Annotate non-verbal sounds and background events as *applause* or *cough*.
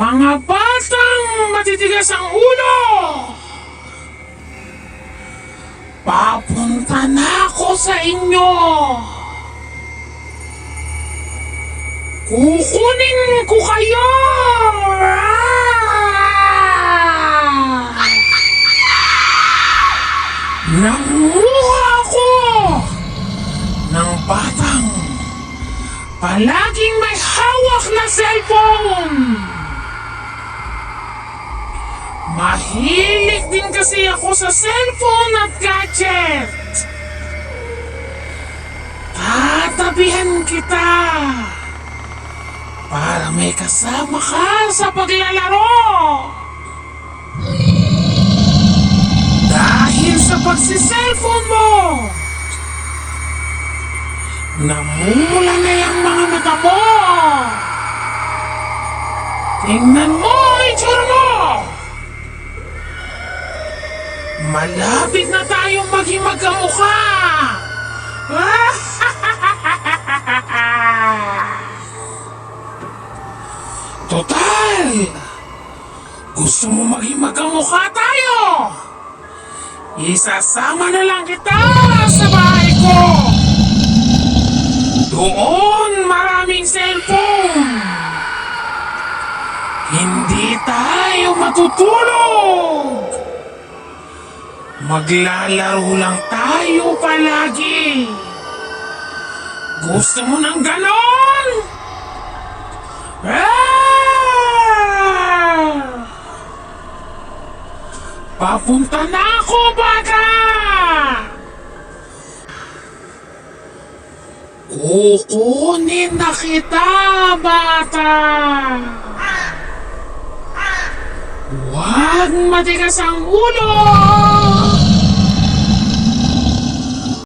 Mga batang matitigas ang ulo! Papunta na ako sa inyo! Kukunin ko kayo! Ah! Nanguha ako ng batang palaging may hawak na cellphone. Mahilig din kasi ako sa cellphone at gadget. Tatabihan kita para may kasama ka sa paglalaro. Dahil sa pagsiselfone mo, namumula na yung mga mata mo. Tingnan Malapit na tayong maging magkamukha. *laughs* Total! Gusto mo maging magkamukha tayo? Isasama na lang kita sa bahay ko! Doon maraming cellphone! Hindi tayo matutulog! Maglalaro lang tayo palagi! Gusto mo ng ganon? Ah! Papunta na ako, bata! Kukunin na kita, bata! Huwag matigas ang ulo!